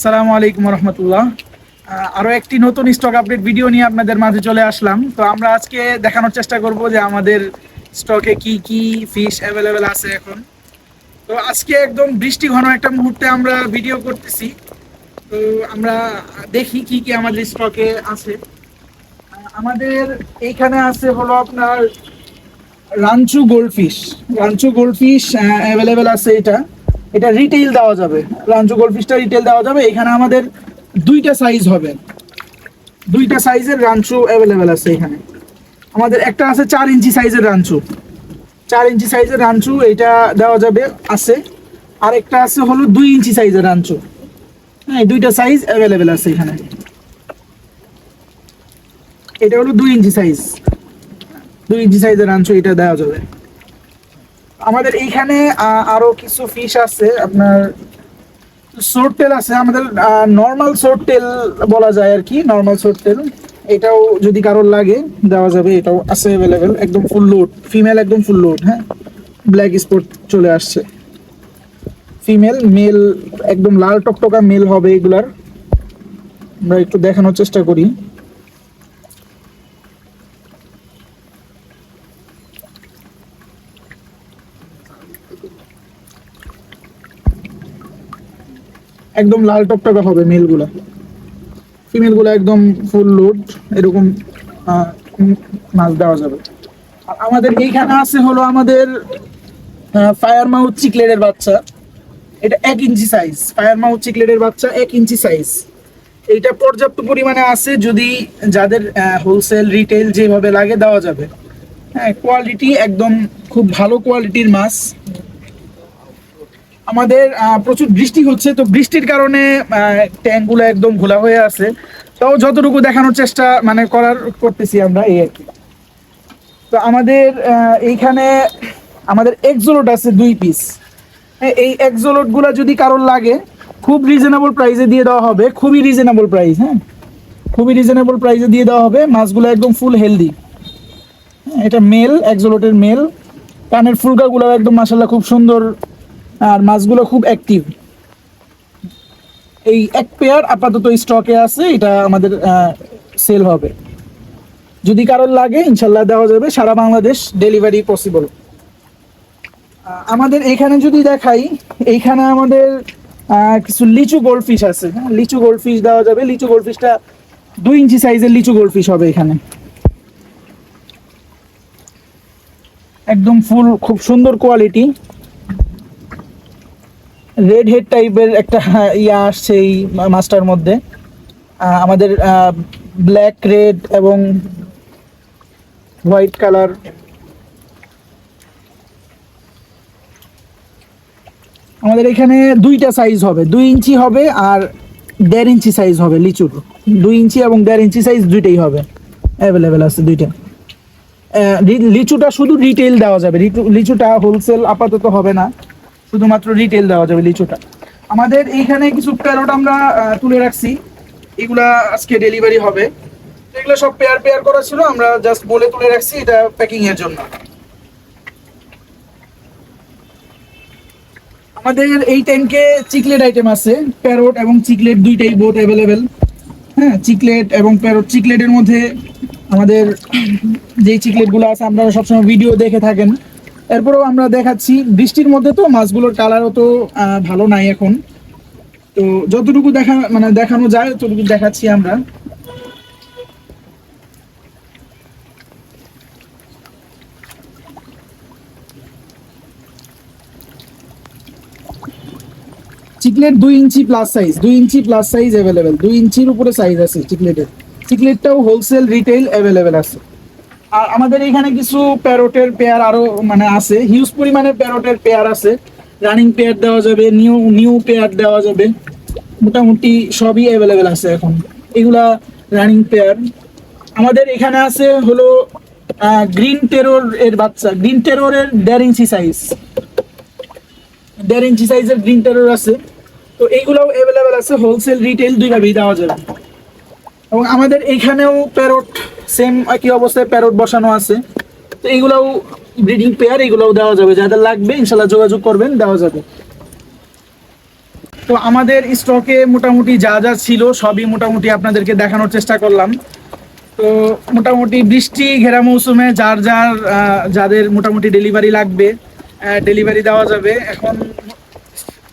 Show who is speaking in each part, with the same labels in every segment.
Speaker 1: আসসালামু আলাইকুম রহমতুল্লাহ। আরও একটি নতুন স্টক আপডেট ভিডিও নিয়ে আপনাদের মাঝে চলে আসলাম। তো আমরা আজকে দেখানোর চেষ্টা করব যে আমাদের স্টকে কি কি ফিশ অ্যাভেলেবেল আছে এখন। তো আজকে একদম বৃষ্টি ঘন একটা মুহূর্তে আমরা ভিডিও করতেছি। তো আমরা দেখি কি কি আমাদের স্টকে আছে। আমাদের এইখানে আছে হলো আপনার ranchu goldfish ranchu gold goldfish available আছে এটা। এটা রিটেইল দেওয়া যাবে। রাঞ্চু গোল্ডফিশটা রিটেল দেওয়া যাবে। এখানে আমাদের দুইটা সাইজ হবে। দুইটা সাইজের রাঞ্চু অ্যাভেলেবেল আছে এখানে। আমাদের একটা আছে চার ইঞ্চি সাইজের রাঞ্চু চার ইঞ্চি সাইজের রাঞ্চু এটা দেওয়া যাবে, আছে। আর একটা আছে হলো দুই ইঞ্চি সাইজের রাঞ্চু হ্যাঁ দুইটা সাইজ অ্যাভেলেবেল আছে এখানে। এটা হলো দুই ইঞ্চি সাইজ দুই ইঞ্চি সাইজের রাঞ্চু এটা দেওয়া যাবে। আমাদের এইখানে আরও কিছু ফিশ আছে, আপনার সোর টেল আছে, আমাদের নর্মাল সোর টেল বলা যায় আর কি নর্মাল সোর টেল এটাও যদি কারোর লাগে, দেওয়া যাবে, এটাও আছে অ্যাভেলেবেল একদম ফুল লোড ফিমেল একদম ফুল লোড হ্যাঁ? ব্ল্যাক স্পট চলে আসছে। ফিমেল মেল একদম লাল টকটকা মেল হবে এগুলার। আমরা একটু দেখানোর চেষ্টা করি। একদম লাল টকটকা হবে মেলগুলা। ফিমেলগুলো একদম ফুল লোড এরকম মাছ দেওয়া যাবে। আমাদের এইখানে আছে হলো আমাদের ফায়ার মাউথ চিকলেটের বাচ্চা। এটা এক ইঞ্চি সাইজ ফায়ার মাউথ চিকলেটের বাচ্চা এক ইঞ্চি সাইজ এইটা পর্যাপ্ত পরিমাণে আছে যদি যাদের হোলসেল রিটেল যেভাবে লাগে দেওয়া যাবে। হ্যাঁ কোয়ালিটি একদম খুব ভালো কোয়ালিটির মাছ। আমাদের প্রচুর বৃষ্টি হচ্ছে, তো বৃষ্টির কারণে ট্যাঙ্কগুলো একদম ঘোলা হয়ে আছে। তাও যতটুকু দেখানোর চেষ্টা মানে করার করতেছি আমরা এই আর কি। তো আমাদের এইখানে আমাদের এক্সোলোট আছে দুই পিস এই এক্সোলোটগুলা যদি কারোর লাগে, খুব রিজনেবল প্রাইসে দিয়ে দেওয়া হবে, খুবই রিজনেবল প্রাইস হ্যাঁ। খুবই রিজনেবল প্রাইসে দিয়ে দেওয়া হবে, মাছগুলো একদম ফুল হেলদি এটা মেল এক্সোলোটের মেল কানের ফুলকাগুলো একদম মাসাল্লাহ খুব সুন্দর আর মাছগুলো খুব অ্যাক্টিভ এই এক পেয়ার আপাতত স্টকে আছে, এটা আমাদের সেল হবে। যদি কারোর লাগে, ইনশাল্লাহ দেওয়া যাবে, সারা বাংলাদেশ ডেলিভারি পসিবল আমাদের এখানে যদি দেখাই, এইখানে আমাদের কিছু লিচু গোল্ডফিশ আছে হ্যাঁ? লিচু গোল্ডফিশ দেওয়া যাবে। লিচু গোল্ডফিশটা দুই ইঞ্চি সাইজের লিচু গোল্ডফিশ হবে এখানে। একদম ফুল খুব সুন্দর কোয়ালিটি রেড হেড টাইপের একটা ইয়া আসছে এই মাছটার মধ্যে। আমাদের ব্ল্যাক রেড এবং হোয়াইট কালার আমাদের এখানে দুইটা সাইজ হবে, দুই ইঞ্চি হবে আর দেড় ইঞ্চি সাইজ হবে লিচুর। দুই ইঞ্চি এবং দেড় ইঞ্চি সাইজ দুইটাই হবে। অ্যাভেলেবেল আছে দুইটা। লিচুটা শুধু রিটেল দেওয়া যাবে। লিচুটা হোলসেল আপাতত হবে না। শুধুমাত্র রিটেল দেওয়া যাবে লিচুটা। আমাদের এইখানে কিছু প্যারট আমরা তুলে রাখছি। এগুলা আজকে ডেলিভারি হবে। এগুলো সব পেয়ার পেয়ার করা ছিল, আমরা জাস্ট বলে তুলে রাখছি, এটা প্যাকিং এর জন্য। আমাদের এই ট্যাঙ্কে চিকলেট আইটেম আছে, প্যারট এবং চিকলেট দুইটাই বোট অ্যাভেলেবেল হ্যাঁ চিকলেট এবং প্যারট চিকলেটের মধ্যে আমাদের যেই চিকলেটগুলো আছে আপনারা সবসময় ভিডিও দেখে থাকেন। এরপরেও আমরা দেখাচ্ছি, বৃষ্টির মধ্যে তো মাছগুলোর কালারও তো ভালো নাই এখন। তো যতটুকু দেখা মানে দেখানো যায়, ততটুকু দেখাচ্ছি আমরা। চিকলেট দুই ইঞ্চি প্লাস সাইজ দুই ইঞ্চি প্লাস সাইজ অ্যাভেলেবেল দুই ইঞ্চির উপরে সাইজ আছে চিকলেটের। চিকলেটটাও হোলসেল রিটেইল অ্যাভেলেবেল আছে। আর আমাদের এখানে কিছু প্যারোটের পেয়ার আরও মানে আছে। হিউজ পরিমাণে প্যারোটের পেয়ার আছে। রানিং পেয়ার দেওয়া যাবে নিউ নিউ পেয়ার দেওয়া যাবে। মোটামুটি সবই অ্যাভেলেবেল আছে এখন। এগুলা রানিং পেয়ার। আমাদের এখানে আছে হলো গ্রিন টেরোর এর বাচ্চা। গ্রিন টেরোরের দেড় ইঞ্চি সাইজ দেড় ইঞ্চি সাইজের গ্রিন টেরোর আছে। তো এইগুলোও অ্যাভেলেবেল আছে। হোলসেল রিটেল দুইভাবেই দেওয়া যাবে। এবং আমাদের এইখানেও প্যারট সেম একই অবস্থায় প্যারট বসানো আছে। তো এইগুলাও ব্রিডিং পেয়ার এগুলোও দেওয়া যাবে। যাদের লাগবে ইনশাল্লাহ যোগাযোগ করবেন, দেওয়া যাবে। তো আমাদের স্টকে মোটামুটি যা যা ছিল সবই মোটামুটি আপনাদেরকে দেখানোর চেষ্টা করলাম। তো মোটামুটি বৃষ্টি, ঘেরা মৌসুমে যার যার যাদের মোটামুটি ডেলিভারি লাগবে ডেলিভারি দেওয়া যাবে। এখন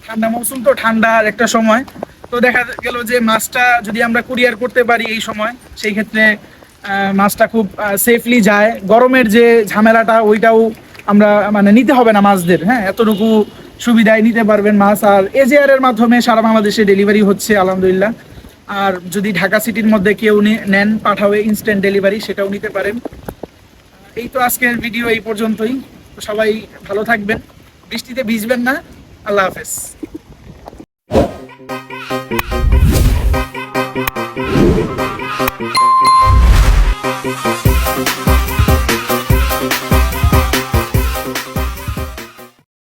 Speaker 1: ঠান্ডা মৌসুম তো ঠান্ডার একটা সময়। তো দেখা গেল যে মাছটা যদি আমরা কুরিয়ার করতে পারি এই সময়, সেই ক্ষেত্রে মাছটা খুব সেফলি যায়। গরমের যে ঝামেলাটা, ওইটাও আমরা মানে নিতে হবে না মাছদের হ্যাঁ? এতটুকু সুবিধায় নিতে পারবেন মাছ। আর এজেআর এর মাধ্যমে সারা বাংলাদেশে ডেলিভারি হচ্ছে, আলহামদুলিল্লাহ। আর যদি ঢাকা সিটির মধ্যে কেউ নেন পাঠাবে ইনস্ট্যান্ট ডেলিভারি সেটাও নিতে পারেন। এই তো আজকের ভিডিও এই পর্যন্তই। তো সবাই ভালো থাকবেন। বৃষ্টিতে ভিজবেন না। আল্লাহ হাফেজ।